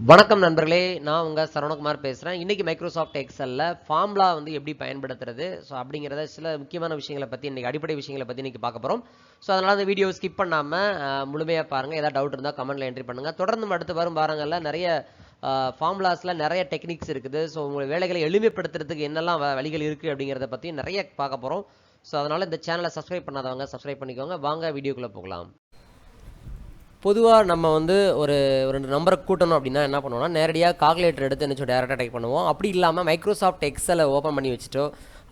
வணக்கம் நண்பர்களே நான் உங்கள் சரவணகுமார் பேசுகிறேன் இன்றைக்கி மைக்ரோசாஃப்ட் எக்ஸலில் ஃபார்முலா வந்து எப்படி பயன்படுத்துறது? ஸோ அப்படிங்கிறத சில முக்கியமான விஷயங்களை பற்றி இன்றைக்கி அடிப்படை விஷயங்களை பற்றி இன்றைக்கி பார்க்க போகிறோம் ஸோ அதனால் அந்த வீடியோ ஸ்கிப் பண்ணாமல் முழுமையாக பாருங்கள் ஏதாவது டவுட் இருந்தால் கமெண்ட்டில் என்ட்ரி பண்ணுங்கள் தொடர்ந்து அடுத்து வரும் வாரங்களில் நிறைய ஃபார்முலாஸில் நிறைய டெக்னிக்ஸ் இருக்குது. ஸோ உங்கள் வேலைகளை எளிமைப்படுத்துறதுக்கு என்னெல்லாம் வ- வழிகள் இருக்குது அப்படிங்கிறத பற்றி நிறைய பார்க்க போகிறோம் ஸோ அதனால் இந்த சேனலை சப்ஸ்கிரைப் பண்ணாதவங்க சப்ஸ்கிரைப் பண்ணிக்கோங்க. வாங்க வீடியோக்குள்ளே போகலாம். பொதுவாக நம்ம வந்து ஒரு ஒரு ரெண்டு நம்பரை கூட்டணும் அப்படின்னா என்ன பண்ணுவோம்னா நேரடியாக கால்குலேட்டர் எடுத்து என்ன டேரெக்டாக டைப் பண்ணுவோம். அப்படி இல்லாமல் மைக்ரோசாஃப்ட் எக்ஸலை ஓப்பன் பண்ணி வச்சுட்டோ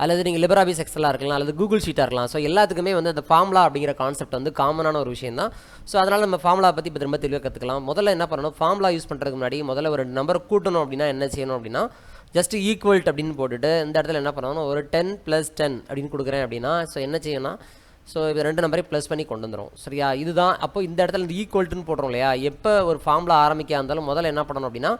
அல்லது நீங்கள் லிபராபிஸ் எக்ஸலாக இருக்கலாம் அல்லது கூகுள் ஷீட்டாக இருக்கலாம். ஸோ எல்லாத்துக்குமே வந்து அந்த ஃபார்முலா அப்படிங்கிற கான்செப்ட் வந்து காமனான ஒரு விஷயம் தான். ஸோ அதனால் நம்ம ஃபார்முலா பற்றி இப்போ திரும்ப தெளிவாக கற்றுக்கலாம் முதல்ல என்ன பண்ணணும் ஃபார்முலா யூஸ் பண்ணுறதுக்கு முன்னாடி முதல்ல ஒரு ரெண்டு நம்பரை கூட்டணும் அப்படின்னா என்ன செய்யணும் அப்படின்னா ஜஸ்ட் ஈக்குவல்ட் அப்படின்னு போட்டுட்டு இந்த இடத்துல என்ன பண்ணணும் ஒரு டென் ப்ளஸ் டென் அப்படின்னு கொடுக்குறேன் அப்படின்னா ஸோ என்ன செய்யணும்னா ஸோ இது ரெண்டு நம்பரையும் ப்ளஸ் பண்ணி கொண்டு வந்துடும் சரியா? இதுதான் அப்போ இந்த இடத்துல இந்த ஈக்குவல்ட்டுன்னு போடுறோம் இல்லையா? எப்போ ஒரு ஃபார்மில் ஆரம்பிக்க இருந்தாலும் முதல்ல என்ன பண்ணணும் அப்படின்னா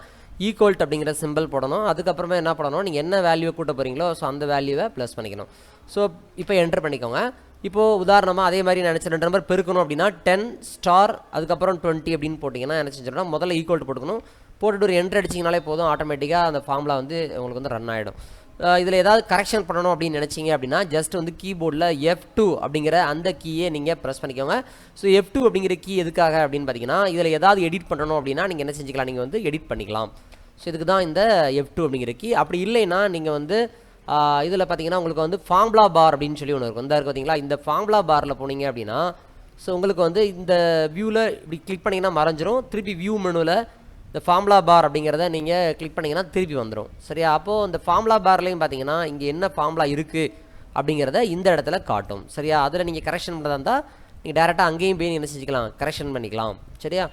ஈக்குவல்ட் அப்படிங்கிற சிம்பிள் போடணும். அதுக்கப்புறமா என்ன பண்ணணும்? நீங்கள் என்ன வேல்யூவை கூட்ட போகிறீங்களோ ஸோ அந்த வேல்யூவை ப்ளஸ் பண்ணிக்கணும். ஸோ இப்போ என்டர் பண்ணிக்கோங்க. இப்போது உதாரணமாக அதே மாதிரி நினச்ச ரெண்டு நம்பர் பெருக்கணும் அப்படின்னா டென் ஸ்டார் அதுக்கப்புறம் டுவெண்ட்டி அப்படின்னு போட்டிங்கன்னா என்ன செஞ்சிடணும் முதல்ல ஈக்குவல்ட் போட்டுக்கணும். போட்டுட்டு ஒரு என்ட்ரு அடிச்சிங்கனாலே போதும். ஆட்டோமேட்டிக்காக அந்த ஃபார்முலா வந்து உங்களுக்கு வந்து ரன் ஆகிடும் இதில் ஏதாவது கரெக்ஷன் பண்ணணும் அப்படின்னு நினச்சிங்க அப்படின்னா ஜஸ்ட் வந்து கீபோர்டில் எஃப் டூ அப்படிங்கிற அந்த கீயை நீங்கள் ப்ரெஸ் பண்ணிக்கோங்க. ஸோ எஃப் டூ அப்படிங்கிற கீ எதுக்காக அப்படின்னு பார்த்தீங்கன்னா இதில் ஏதாவது எடிட் பண்ணணும் அப்படின்னா நீங்கள் என்ன செஞ்சுக்கலாம்? நீங்கள் வந்து எடிட் பண்ணிக்கலாம். ஸோ இதுக்கு தான் இந்த எஃப் டூ அப்படிங்கிற கீ அப்படி இல்லைன்னா நீங்கள் வந்து இதில் பார்த்தீங்கன்னா உங்களுக்கு வந்து ஃபார்ம்லா பார் அப்படின்னு சொல்லி ஒன்று இருக்கும். இந்த இருக்கு பார்த்தீங்களா இந்த ஃபார்ம்லா பாரில் போனீங்க அப்படின்னா ஸோ உங்களுக்கு வந்து இந்த வியூவில் இப்படி கிளிக் பண்ணிங்கன்னா மறைஞ்சிரும். திருப்பி வியூ மெனுவில் இந்த ஃபார்முலா பார் அப்படிங்கிறத நீங்கள் கிளிக் பண்ணிங்கன்னா திருப்பி வந்துடும் சரியா? அப்போது இந்த ஃபார்முலா பார்லையும் பார்த்தீங்கன்னா இங்கே என்ன ஃபார்முலா இருக்குது அப்படிங்கிறத இந்த இடத்துல காட்டும். சரியா? அதில் நீங்கள் கரெக்ஷன் பண்ணுறதா இருந்தால் நீங்கள் டேரெக்டாக அங்கேயும் போய் என்ன செஞ்சுக்கலாம் கரெக்ஷன் பண்ணிக்கலாம். சரியா?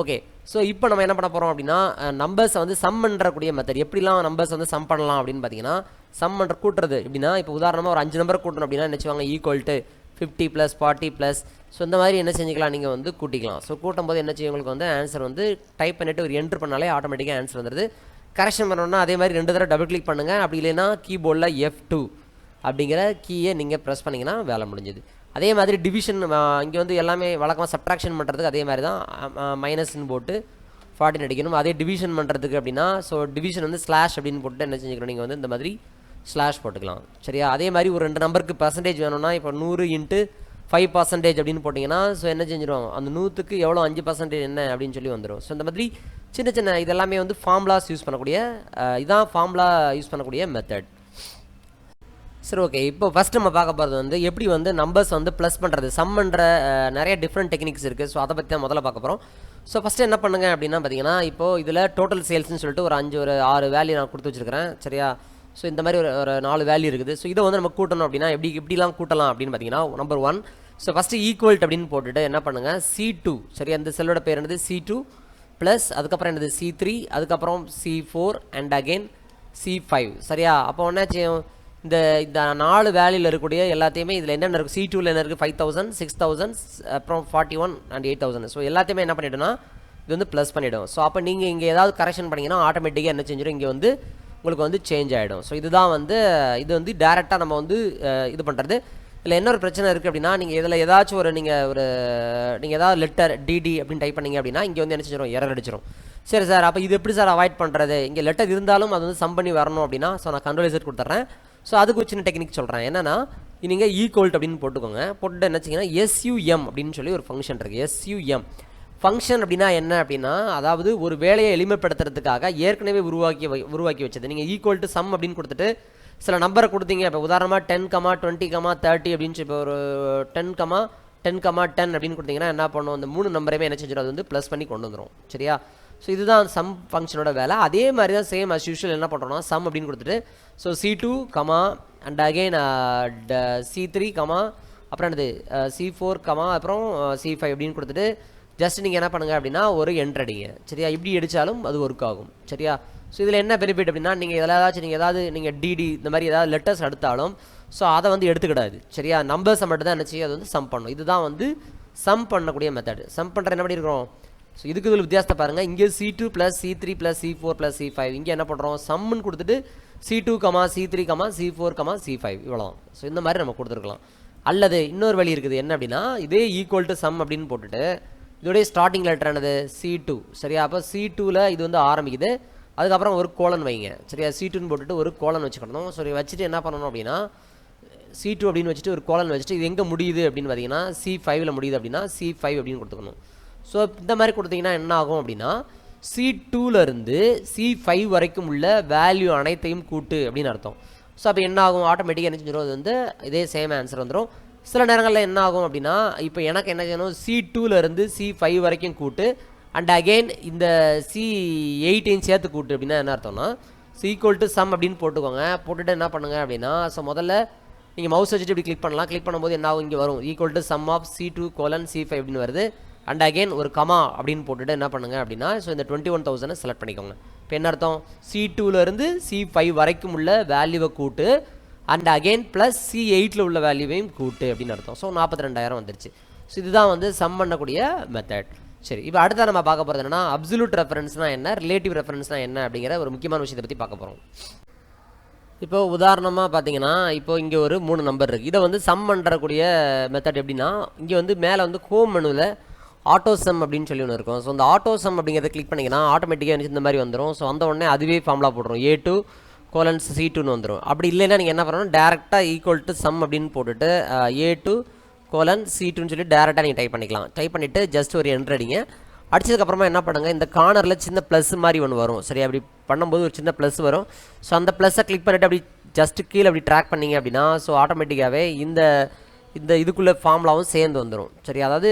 ஓகே ஸோ இப்போ நம்ம என்ன பண்ண போகிறோம் அப்படின்னா நம்பர்ஸை வந்து சம் பண்ணுறக்கூடிய மெத்தட் எப்படிலாம் நம்பர்ஸ் வந்து சம் பண்ணலாம் அப்படின்னு பார்த்தீங்கன்னா சம் பண்ணுற கூட்டுறது. எப்படின்னா இப்போ உதாரணமாக ஒரு அஞ்சு நம்பர் கூட்டணும் அப்படின்னா என்ன செய்வாங்க equal to fifty plus forty plus so இந்த மாதிரி என்ன செஞ்சுக்கலாம் நீங்கள் வந்து கூட்டிக்கலாம். ஸோ கூட்டும் போது என்ன செய்யும் உங்களுக்கு வந்து ஆன்சர் வந்து டைப் பண்ணிவிட்டு ஒரு என்ட்ரு பண்ணாலே ஆட்டோமேட்டிக்காக ஆன்சர் வந்துடுது கரெக்ஷன் பண்ணணும்னா அதே மாதிரி ரெண்டு தடவை டபுள் கிளிக் பண்ணுங்கள் அப்படி இல்லைன்னா கீபோர்டில் எஃப் டூ அப்படிங்கிற கீயை நீங்கள் ப்ரெஸ் பண்ணிங்கன்னா வேலை முடிஞ்சுது. அதே மாதிரி டிவிஷன் இங்கே வந்து எல்லாமே வழக்கமாக சப்ட்ராக்ஷன் பண்ணுறதுக்கு அதே மாதிரி தான் மைனஸ்ன்னு போட்டு ஃபார்ட்டின் அடிக்கணும். அதே டிவிஷன் பண்ணுறதுக்கு அப்படின்னா ஸோ டிவிஷன் வந்து ஸ்லாஷ் அப்படின்னு போட்டு என்ன செஞ்சுக்கணும் நீங்கள் வந்து இந்த மாதிரி ஸ்லாஷ் போட்டுக்கலாம். சரியா? அதே மாதிரி ஒரு ரெண்டு நம்பருக்கு பர்சன்டேஜ் வேணும்னா இப்போ நூறு இன்ட்டு ஃபைவ் பர்சன்டேஜ் அப்படின்னு போட்டிங்கன்னா ஸோ என்ன செஞ்சிடும் அந்த நூற்றுக்கு எவ்வளோ அஞ்சு பர்சன்டேஜ் என்ன அப்படின்னு சொல்லி வந்துடும் ஸோ இந்த மாதிரி சின்ன சின்ன இதெல்லாமே வந்து ஃபார்முலாஸ் யூஸ் பண்ணக்கூடிய இதுதான் இதான் ஃபார்முலா யூஸ் பண்ணக்கூடிய மெத்தட் சரி ஓகே இப்போ ஃபஸ்ட் நம்ம பார்க்க போகிறது வந்து எப்படி வந்து நம்பர்ஸ் வந்து ப்ளஸ் பண்ணுறது சம் பண்ணுற நிறைய டிஃப்ரெண்ட் டெக்னிக்ஸ் இருக்குது ஸோ அதை பற்றி தான் முதல்ல பார்க்க போகிறோம் ஸோ ஃபஸ்ட்டு என்ன பண்ணுங்க அப்படின்னா பார்த்தீங்கன்னா இப்போ இதில் டோட்டல் சேல்ஸ்னு சொல்லிட்டு ஒரு அஞ்சு ஒரு ஆறு வேல்யூ நான் கொடுத்து வச்சிருக்கிறேன். சரியா? ஸோ இந்த மாதிரி ஒரு ஒரு நாலு வேல்யூ இருக்குது. ஸோ இதை வந்து நம்ம கூட்டணும் அப்படின்னா எப்படி எப்படிலாம் கூட்டலாம் அப்படின்னு பார்த்தீங்கன்னா நம்பர் ஒன் ஸோ ஃபஸ்ட்டு ஈக்குவல்ட் அப்படின்னு போட்டுட்டு என்ன பண்ணுங்கள் சி டூ சரி அந்த செல்லோட பேர் என்னது? சி டூ ப்ளஸ் அதுக்கப்புறம் என்னது? சி த்ரீ அதுக்கப்புறம் C four and again C five சரியா? அப்போ என்ன செய்யும்? இந்த இந்த நாலு வேல்யூவில் இருக்கக்கூடிய எல்லாத்தையுமே இதில் என்னென்ன இருக்குது சி டூவில் என்ன இருக்குது ஃபைவ் தௌசண்ட் சிக்ஸ் தௌசண்ட் அப்புறம் forty one and eight thousand so எல்லாத்தையுமே என்ன பண்ணிவிடும்னா இது வந்து ப்ளஸ் பண்ணிவிடும் ஸோ அப்போ நீங்கள் இங்கே ஏதாவது கரெக்ஷன் பண்ணிங்கன்னா ஆட்டோமேட்டிக்காக என்ன செஞ்சிடும் இங்கே வந்து உங்களுக்கு வந்து சேஞ்ச் ஆகிடும் ஸோ இதுதான் வந்து இது வந்து டேரெக்டாக நம்ம வந்து இது பண்ணுறது இல்லை என்ன ஒரு பிரச்சனை இருக்குது அப்படின்னா நீங்கள் இதில் ஏதாச்சும் ஒரு நீங்கள் ஒரு நீங்கள் ஏதாவது லெட்டர் டிடி அப்படின்னு டைப் பண்ணீங்க அப்படின்னா இங்கே வந்து என்ன செஞ்சிடும் எரர் அடிச்சிடும் சரி சார் அப்போ இது எப்படி சார் அவாய்ட் பண்ணுறது இங்கே லெட்டர் இருந்தாலும் அது வந்து சம் பண்ணி வரணும் அப்படின்னா ஸோ நான் கண்ட்ரோலைசர் கொடுத்துட்றேன். ஸோ அதுக்கு ஒரு சின்ன டெக்னிக் சொல்கிறேன் என்னன்னா நீங்கள் ஈக்குவல்ட் e அப்படின்னு போட்டுக்கோங்க. போட்டு என்ன வச்சிங்கன்னா எஸ்யூஎம் அப்படின்னு சொல்லி ஒரு ஃபங்க்ஷன் இருக்குது எஸ்யூஎம் ஃபங்க்ஷன் அப்படின்னா என்ன அப்படின்னா அதாவது ஒரு வேலையை எளிமைப்படுத்துறதுக்காக ஏற்கனவே உருவாக்கி உருவாக்கி வச்சது. நீங்கள் ஈக்குவல் டு சம் அப்படின்னு கொடுத்துட்டு சில நம்பரை கொடுத்தீங்க இப்போ உதாரணமாக ten comma twenty comma thirty அப்படின்னு இப்போ ஒரு ten comma ten comma ten அப்படின்னு கொடுத்தீங்கன்னா என்ன பண்ணும் அந்த மூணு நம்பரையுமே என்ன செஞ்சிடும் அது வந்து ப்ளஸ் பண்ணி கொண்டு வந்துடும் சரியா? ஸோ இதுதான் சம் ஃபங்க்ஷனோட வேலை. அதே மாதிரி தான் சேம் அஸ் யூஷுவல் என்ன பண்ணுறோம்னா சம் அப்படின்னு கொடுத்துட்டு so C two comma and again C three comma அப்புறம் என்னது சி ஃபோர் கமா அப்புறம் uh, சி ஃபைவ் அப்படின்னு கொடுத்துட்டு ஜஸ்ட் நீங்கள் என்ன பண்ணுங்கள் அப்படின்னா ஒரு என்ட்ரு அடிங்க சரியா? இப்படி அடித்தாலும் அது ஒர்க் ஆகும். சரியா? ஸோ இதில் என்ன பெனிஃபிட் அப்படின்னா நீங்கள் இதில் ஏதாச்சும் நீங்கள் ஏதாவது நீங்கள் டிடி இந்த மாதிரி ஏதாவது லெட்டர்ஸ் எடுத்தாலும் ஸோ அதை வந்து எடுத்துக்கிடாது. சரியா? நம்பர்ஸை மட்டும் தான் என்ன செய்யும்? அது வந்து சம் பண்ணும். இதுதான் வந்து சம் பண்ணக்கூடிய மெத்தட் சம் பண்ணுற என்ன பண்ணியிருக்கிறோம் ஸோ இதுக்கு இதில் வித்தியாசத்தை பாருங்கள் இங்கே C two plus C three plus C four plus C five இங்கே என்ன பண்ணுறோம் சம்முன்னு கொடுத்துட்டு C two comma C three comma C four comma C five இவ்வளோ ஸோ இந்த மாதிரி நம்ம கொடுத்துருக்கலாம். அல்லது இன்னொரு வழி இருக்குது. என்ன அப்படின்னா இதே ஈக்குவல் டு சம் அப்படின்னு போட்டுட்டு இதோடைய ஸ்டார்டிங் லெட்டர் என்னது சி டூ சரியா? அப்போ சி டூவில் இது வந்து ஆரம்பிக்குது. அதுக்கப்புறம் ஒரு கோலன் வைங்க. சரியா? சி டூன்னு போட்டுட்டு ஒரு கோலன் வச்சுக்கணும். சரி வச்சுட்டு என்ன பண்ணணும் அப்படின்னா சி டூ அப்படின்னு வச்சுட்டு ஒரு கோலன் வச்சுட்டு இது எங்கே முடியுது அப்படின்னு பார்த்தீங்கன்னா சி ஃபைவ்ல முடியுது அப்படின்னா சி ஃபைவ் அப்படின்னு கொடுத்துக்கணும். ஸோ இந்த மாதிரி கொடுத்தீங்கன்னா என்ன ஆகும் அப்படின்னா சி டூலேருந்து சி ஃபைவ் வரைக்கும் உள்ள வேல்யூ அனைத்தையும் கூட்டு அப்படின்னு அர்த்தம். ஸோ அப்போ என்ன ஆகும்? ஆட்டோமேட்டிக்காக என்ன செஞ்சிடும் அது வந்து இதே சேம் ஆன்சர் வந்துடும் சில நேரங்களில் என்ன ஆகும் அப்படின்னா இப்போ எனக்கு என்ன செய்யணும் சி டூலேருந்து சி ஃபைவ் வரைக்கும் கூட்டு அண்ட் அகெயின் இந்த சி எயிட்டையும் சேர்த்து கூட்டு அப்படின்னா என்ன அர்த்தம்னா சி ஈக்குவல் டு சம் அப்படின்னு போட்டுக்கோங்க. போட்டுட்டு என்ன பண்ணுங்க அப்படின்னா ஸோ முதல்ல நீங்கள் மவுஸ் வச்சுட்டு இப்படி கிளிக் பண்ணலாம். கிளிக் பண்ணும்போது என்ன ஆகும்? இங்கே வரும். Equal to sum of C two colon C five அப்படின்னு வருது. அண்ட் அகைன் ஒரு கமா அப்படின்னு போட்டுட்டு என்ன பண்ணுங்க அப்படின்னா ஸோ இந்த டுவெண்ட்டி ஒன் தௌசண்டை செலக்ட் பண்ணிக்கோங்க. இப்போ என்ன அர்த்தம்? சி டூலேருந்து சி ஃபைவ் வரைக்கும் உள்ள வேல்யூவை கூட்டு அண்ட் அகைன் ப்ளஸ் சி எயிட்டில் உள்ள வேல்யூவையும் கூட்டு அப்படின்னு அர்த்தம். ஸோ நாற்பத்தி ரெண்டாயிரம் வந்துருச்சு. ஸோ இதுதான் வந்து சம் பண்ணக்கூடிய மெத்தட் சரி இப்போ அடுத்த நம்ம பார்க்க போகிறது என்னன்னா அப்சல்யூட் ரெஃபரன்ஸ்னா என்ன ரிலேட்டிவ் ரெஃபரன்ஸ்னா என்ன அப்படிங்கிற ஒரு முக்கியமான விஷயத்தை பற்றி பார்க்க போகிறோம் இப்போ உதாரணமாக பார்த்தீங்கன்னா இப்போ இங்கே ஒரு மூணு நம்பர் இருக்குது இதை வந்து சம் பண்ணுறக்கூடிய மெத்தட் எப்படின்னா இங்கே வந்து மேலே வந்து ஹோம் மெனுவில் ஆட்டோ சம் அப்படின்னு சொல்லி ஒன்று இருக்கும். ஸோ அந்த ஆட்டோ சம் அப்படிங்கிறத கிளிக் பண்ணிங்கன்னா ஆட்டோமேட்டிக்காக இந்த மாதிரி வந்துடும் ஸோ வந்த உடனே அதுவே ஃபார்முலா போட்டுரும். ஏ டூ கோலன்ஸ் சி டூன்னு வந்துடும் அப்படி இல்லைன்னா நீங்கள் என்ன பண்ணணும்? டேரெக்டாக ஈக்குவல் டு சம் அப்படின்னு போட்டுட்டு ஏ டூ கோலன் சி டூன்னு சொல்லி டேரெக்டாக நீங்கள் டைப் பண்ணிக்கலாம். டைப் பண்ணிவிட்டு ஜஸ்ட் ஒரு என்ட்ரு அடிங்க. அடிச்சதுக்கப்புறமா என்ன பண்ணுங்கள் இந்த கார்னரில் சின்ன ப்ளஸ் மாதிரி ஒன்று வரும். சரி அப்படி பண்ணும்போது ஒரு சின்ன ப்ளஸ் வரும். ஸோ அந்த ப்ளஸ்ஸை கிளிக் பண்ணிவிட்டு அப்படி ஜஸ்ட் கீழே அப்படி ட்ராக் பண்ணீங்க அப்படின்னா ஸோ ஆட்டோமேட்டிக்காகவே இந்த இந்த இதுக்குள்ளே ஃபார்முலாவும் சேர்ந்து வந்துடும் சரி அதாவது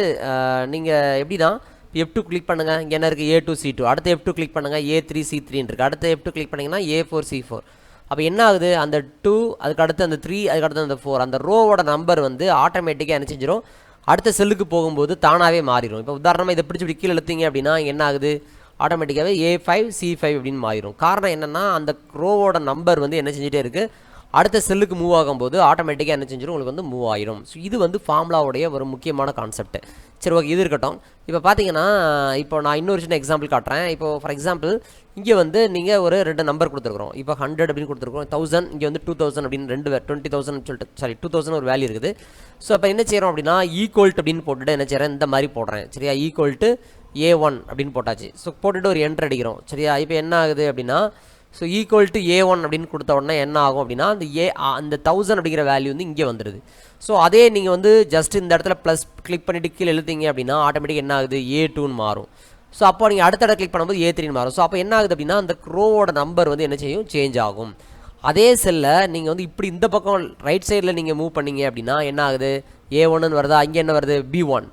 நீங்கள் எப்படின்னா எஃப் டூ கிளிக் பண்ணுங்கள் இங்கே என்ன இருக்குது ஏ டூ சி டூ அடுத்து எஃப் டூ கிளிக் பண்ணுங்கள் ஏ த்ரீ சி த்ரீன்னு இருக்குது அடுத்து எஃப் டூ கிளிக் பண்ணிங்கன்னா ஏ ஃபோர் சி ஃபோர் அப்போ என்ன ஆகுது? அந்த டூ அதுக்கு அடுத்து அந்த த்ரீ அதுக்கு அடுத்து அந்த ஃபோர் அந்த ரோவோட நம்பர் வந்து ஆட்டோமேட்டிக்காக என்ன செஞ்சிடும் அடுத்த செல்லுக்கு போகும்போது தானாகவே மாறிடும் இப்போ உதாரணமாக இதை பிடிச்சி இப்படி கீழே எழுத்திங்க அப்படின்னா என்ன ஆகுது? ஆட்டோமேட்டிக்காகவே ஏ ஃபைவ் சி ஃபைவ் அப்படின்னு மாறிடும் காரணம் என்னென்னா அந்த ரோவோட நம்பர் வந்து என்ன செஞ்சுட்டே இருக்குது அடுத்த செல்லுக்கு மூவ் ஆகும்போது ஆட்டோமேட்டிக்காக என்ன செஞ்சிடும் உங்களுக்கு வந்து மூவ் ஆயிரும். ஸோ இது வந்து ஃபார்முலாவுடைய ஒரு முக்கியமான கான்செப்ட் சரி ஓகே இது இருக்கட்டும். இப்போ பார்த்தீங்கன்னா இப்போ நான் இன்னொரு சின்ன எக்ஸாம்பிள் காட்டுறேன். இப்போ ஃபார் எக்ஸாம்பிள் இங்கே வந்து நீங்கள் ஒரு ரெண்டு நம்பர் கொடுத்துருக்குறோம். இப்போ ஹண்ட்ரட் அப்படின்னு கொடுத்துருக்கோம் தௌசண்ட் இங்கே வந்து டூ தௌசண்ட் அப்படின்னு ரெண்டு டுவெண்ட்டி தௌசண்ட் சொல்லிட்டு சாரி டூ தௌசண்ட் ஒரு வேல்யூ இருக்குது. ஸோ அப்போ என்ன செய்கிறோம் அப்படின்னா ஈக்குவல்ட் அப்படின்னு போட்டுட்டு என்ன செய்கிறேன் இந்த மாதிரி போடுறேன். சரியா? ஈக்குவல்ட்டு ஏ ஒன் அப்படின்னு போட்டாச்சு. ஸோ போட்டுட்டு ஒரு என்ட்ரு அடிக்கிறோம். சரியா? இப்போ என்ன ஆகுது அப்படின்னா so equal to A one அப்படின்னு கொடுத்த உடனே என்ன ஆகும் அப்படின்னா அந்த ஏ அந்த தௌசண்ட் அப்படிங்கிற வேல்யூ வந்து இங்கே வந்துடுது ஸோ அதே நீங்கள் வந்து ஜஸ்ட் இந்த இடத்துல ப்ளஸ் கிளிக் பண்ணிட்டு கீழே எழுதிங்க அப்படின்னா ஆட்டோமேட்டிக் என்ன ஆகுது? ஏ டூன்னு மாறும். ஸோ அப்போ நீங்கள் அடுத்த இடத்துல கிளிக் பண்ணும்போது ஏ த்ரீன்னு மாறும். ஸோ அப்போ என்ன ஆகுது அப்படின்னா அந்த க்ரோவோட நம்பர் வந்து என்ன செய்யும்? சேஞ்ச் ஆகும். அதே செல்லை நீங்கள் வந்து இப்படி இந்த பக்கம் ரைட் சைடில் நீங்கள் மூவ் பண்ணீங்க அப்படின்னா என்ன ஆகுது? ஏ ஒன்னு வருதா? இங்கே என்ன வருது? பி ஒன்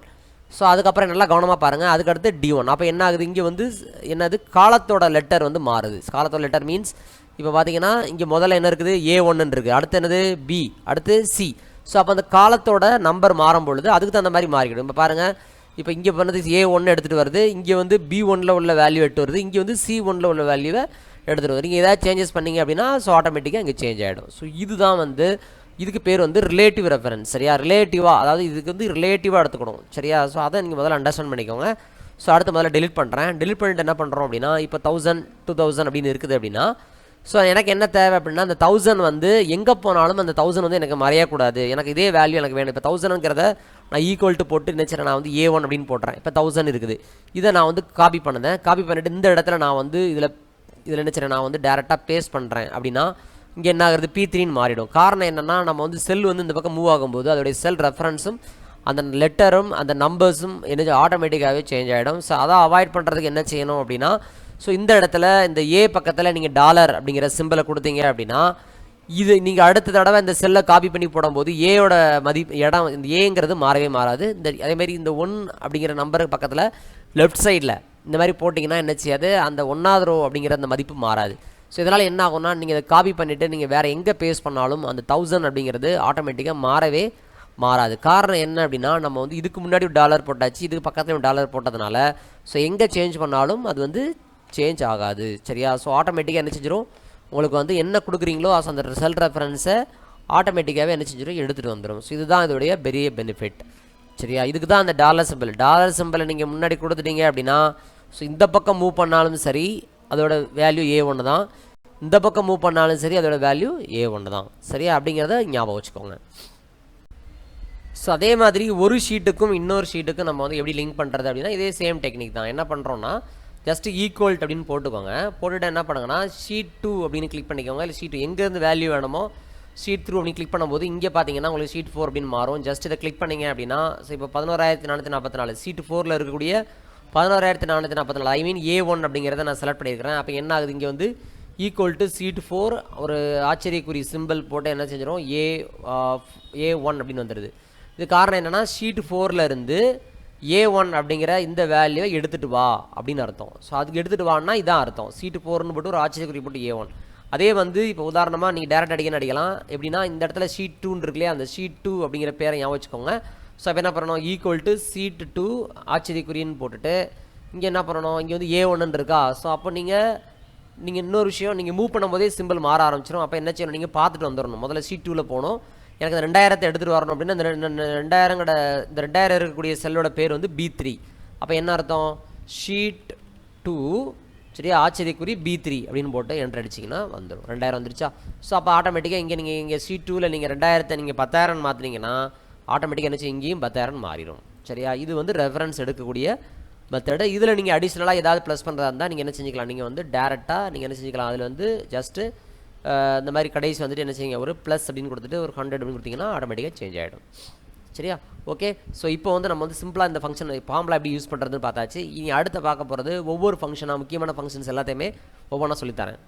ஸோ அதுக்கப்புறம் நல்லா கவனமாக பாருங்கள் அதுக்கடுத்து டி ஒன் அப்போ என்ன ஆகுது? இங்கே வந்து என்னது? காலத்தோட லெட்டர் வந்து மாறுது. காலத்தோட லெட்டர் மீன்ஸ் இப்போ பார்த்தீங்கன்னா இங்கே முதல்ல என்ன இருக்குது? ஏ ஒன்னு இருக்குது அடுத்து என்னது? பி அடுத்து சி ஸோ அப்போ அந்த காலத்தோட நம்பர் மாறும் பொழுது அதுக்கு தகுந்த மாதிரி மாறிக்கிடும். இப்போ பாருங்கள் இப்போ இங்கே பண்ணது ஏ ஒன்று எடுத்துகிட்டு வருது. இங்கே வந்து பி ஒனில் உள்ள வேல்யூ எடுத்து வருது. இங்கே வந்து சி ஒனில் உள்ள வேல்யூவை எடுத்துகிட்டு வருது. நீங்கள் ஏதாவது சேஞ்சஸ் பண்ணீங்க அப்படின்னா ஸோ ஆட்டோமேட்டிக்காக இங்கே சேஞ்ச் ஆகிடும் ஸோ இதுதான் வந்து இதுக்கு பேர் வந்து ரிலேட்டிவ் ரெஃபரன்ஸ் சரியா? ரிலேட்டிவாக அதாவது இதுக்கு வந்து ரிலேட்டிவாக எடுத்துக்கணும் சரியா? ஸோ அதை நீங்கள் முதல்ல அண்டர்ஸ்டாண்ட் பண்ணிக்கோங்க. ஸோ அடுத்து முதல்ல டெலிட் பண்ணுறேன் delete பண்ணிட்டு என்ன பண்ணுறோம் அப்படின்னா இப்போ தௌசண்ட் டூ தௌசண்ட் அப்படின்னு இருக்குது அப்படின்னா ஸோ எனக்கு என்ன தேவை அப்படின்னா அந்த தௌசண்ட் வந்து எங்கே போனாலும் அந்த தௌசண்ட் வந்து எனக்கு மறையக்கூடாது. எனக்கு இதே வேல்யூ எனக்கு வேணும். இப்போ தௌசண்ட்ங்கிறத நான் ஈக்குவல் டு போட்டு நினச்சிறேன் நான் வந்து ஏ ஒன் அப்படின்னு போடுறேன். இப்போ தௌசண்ட் இருக்குது. இதை நான் வந்து காப்பி பண்ணுதேன் காப்பி பண்ணிட்டு இந்த இடத்துல நான் வந்து இதில் இதில் நினச்சிறேன் நான் வந்து டேரெக்டாக பேஸ்ட் பண்ணுறேன் அப்படின்னா இங்கே என்ன ஆகுது பி த்ரீன்னு மாறிடும். காரணம் என்னென்னா நம்ம வந்து செல் வந்து இந்த பக்கம் மூவ் ஆகும்போது அதோடைய செல் ரெஃபரன்ஸும் அந்த லெட்டரும் அந்த நம்பர்ஸும் என்ன ஆட்டோமேட்டிக்காகவே சேஞ்ச் ஆகிடும் ஸோ அதை அவாய்ட் பண்ணுறதுக்கு என்ன செய்யணும் அப்படின்னா ஸோ இந்த இடத்துல இந்த ஏ பக்கத்தில் நீங்கள் டாலர் அப்படிங்கிற சிம்பிளை கொடுத்தீங்க அப்படின்னா இது நீங்கள் அடுத்த தடவை இந்த செல்லை காப்பி பண்ணி போடும்போது ஏயோட மதிப்பு இடம் இந்த ஏங்கிறது மாறவே மாறாது. இந்த அதேமாதிரி இந்த ஒன் அப்படிங்கிற நம்பருக்கு பக்கத்தில் லெஃப்ட் சைடில் இந்த மாதிரி போட்டிங்கன்னா என்ன செய்யாது? அந்த ஒன்றாவது ரோ அப்படிங்கிற அந்த மதிப்பு மாறாது. ஸோ இதனால் என்ன ஆகும்னா நீங்கள் இதை காப்பி பண்ணிவிட்டு நீங்கள் வேறு எங்கே பேஸ் பண்ணாலும் அந்த தௌசண்ட் அப்படிங்கிறது ஆட்டோமேட்டிக்காக மாறவே மாறாது. காரணம் என்ன அப்படின்னா நம்ம வந்து இதுக்கு முன்னாடி ஒரு டாலர் போட்டாச்சு இதுக்கு பக்கத்துலேயும் டாலர் போட்டதுனால ஸோ எங்கே சேஞ்ச் பண்ணாலும் அது வந்து சேஞ்ச் ஆகாது. சரியா? ஸோ ஆட்டோமேட்டிக்காக என்ன செஞ்சிடும் உங்களுக்கு வந்து என்ன கொடுக்குறீங்களோ so அந்த ரிசல்ட் ரெஃபரன்ஸை ஆட்டோமேட்டிக்காகவே என்ன செஞ்சிடும் எடுத்துகிட்டு வந்துடும் ஸோ இதுதான் இதோடைய பெரிய பெனிஃபிட் சரியா? இதுக்கு தான் அந்த டாலர் சிம்பிள் டாலர் சிம்பிளை நீங்கள் முன்னாடி கொடுத்துட்டீங்க அப்படின்னா ஸோ இந்த பக்கம் மூவ் பண்ணாலும் சரி அதோட வேல்யூ ஏ ஒன்று தான். இந்த பக்கம் மூவ் பண்ணாலும் சரி அதோட வேல்யூ ஏ ஒன்று தான். சரியா? அப்படிங்கிறத ஞாபகம் வச்சுக்கோங்க. ஸோ அதே மாதிரி ஒரு ஷீட்டுக்கும் இன்னொரு ஷீட்டுக்கும் நம்ம வந்து எப்படி லிங்க் பண்ணுறது அப்படின்னா இதே சேம் டெக்னிக் தான். என்ன பண்ணுறோன்னா ஜஸ்ட் ஈக்குவல்ட் அப்படின்னு போட்டுக்கோங்க. போட்டுவிட்டு என்ன பண்ணுங்கன்னா ஷீட் டூ அப்படின்னு கிளிக் பண்ணிக்கோங்க. இல்லை ஷீட் எங்கேருந்து வேல்யூ வேணுமோ ஷீட் த்ரூ அப்படின்னு கிளிக் பண்ணும்போது இங்கே பார்த்தீங்கன்னா உங்களுக்கு ஷீட் ஃபோர் அப்படின்னு மாறும். ஜஸ்ட் இதை கிளிக் பண்ணிங்க அப்படின்னா ஸோ இப்போ பதினோராயிரத்தி நானூற்றி நாற்பத்தி நாலு ஷீட் ஃபோரில் இருக்கக்கூடிய பதினோராயிரத்தி நானூற்றி நாற்பத்தி நாலு. ஐ மீன் ஏ ஒன் அப்படிங்கிறத நான் செலக்ட் பண்ணியிருக்கிறேன். அப்போ என்ன ஆகுது? இங்கே வந்து ஈக்குவல் டு சீட் ஃபோர் ஒரு ஆச்சரியக்குறி சிம்பிள் போட்டு என்ன செஞ்சிடும் ஏ ஏ uh, ஒன் அப்படின்னு வந்துடுது இது காரணம் என்னென்னா ஷீட் ஃபோரில் இருந்து ஏ ஒன் அப்படிங்கிற இந்த வேல்யூவை எடுத்துகிட்டு வா அப்படின்னு அர்த்தம். ஸோ அதுக்கு எடுத்துகிட்டு வான்னா இதான் அர்த்தம். சீட்டு ஃபோர்னு போட்டு ஒரு ஆச்சரியக்குறி போட்டு ஏ ஒன் அதே வந்து இப்போ உதாரணமாக நீங்கள் டேரக்ட் அடிக்கன்னு அடிக்கலாம். எப்படின்னா இந்த இடத்துல ஷீட் டூன்னு இருக்குல்லையா அந்த ஷீட் டூ அப்படிங்கிற பேரை ஞாபகம் வச்சுக்கோங்க. ஸோ அப்போ என்ன பண்ணணும்? ஈக்குவல் டு சீட்டு டூ ஆச்சரியக்குறின்னு போட்டுட்டு இங்கே என்ன பண்ணணும்? இங்கே வந்து ஏ ஒன்றுன்னு இருக்கா? ஸோ அப்போ நீங்கள் நீங்கள் இன்னொரு விஷயம் நீங்கள் மூவ் பண்ணும்போதே சிம்பிள் மாற ஆரம்பிச்சிடும் அப்போ என்ன செய்யணும்? நீங்கள் பார்த்துட்டு வந்துடணும் முதல்ல சீட் டூவில் போகணும். எனக்கு அந்த ரெண்டாயிரத்தை எடுத்துகிட்டு வரணும் அப்படின்னா இந்த இந்த ரெண்டாயிரங்கட இந்த ரெண்டாயிரம் இருக்கக்கூடிய செல்லோட பேர் வந்து பி த்ரீ அப்போ என்ன அர்த்தம்? ஷீட் டூ சரியா? ஆச்சரியக்குறி பி த்ரீ அப்படின்னு போட்டு என்ட்ரு அடிச்சிங்கன்னா வந்துடும் ரெண்டாயிரம் வந்துருச்சா? ஸோ அப்போ ஆட்டோமேட்டிக்காக இங்கே நீங்கள் இங்கே சீட் டூவில் நீங்கள் ரெண்டாயிரத்தை நீங்கள் பத்தாயிரம் மாற்றினீங்கன்னா ஆட்டோமேட்டிக்காக என்ன இங்கேயும் பத்தாயிரம் மாறிடும். சரியா? இது வந்து ரெஃபரன்ஸ் எடுக்கக்கூடிய மெத்தடு இதில் நீங்கள் அடிஷ்னலாக ஏதாவது ப்ளஸ் பண்ணுறதா இருந்தால் நீங்கள் என்ன செஞ்சுக்கலாம்? நீங்கள் வந்து டேரெக்டாக நீங்கள் என்ன செஞ்சுக்கலாம்? அதில் வந்து ஜஸ்ட்டு இந்த மாதிரி கடைசி வந்துட்டு என்ன செய்யுங்க? ஒரு ப்ளஸ் அப்படின்னு கொடுத்துட்டு ஒரு ஹண்ட்ரட் அப்படின்னு கொடுத்தீங்கன்னா ஆட்டோமேட்டிக்காக சேஞ்ச் ஆகிடும் சரியா? ஓகே ஸோ இப்போ வந்து நம்ம வந்து சிம்பிளாக இந்த ஃபங்க்ஷன் ஃபார்ம்லாம் எப்படி யூஸ் பண்ணுறதுன்னு பார்த்தாச்சு. இனி அடுத்த பார்க்க போகிறது ஒவ்வொரு ஃபங்க்ஷனாக முக்கியமான ஃபங்க்ஷன்ஸ் எல்லாத்தையுமே ஒவ்வொன்றா சொல்லித்தரேன்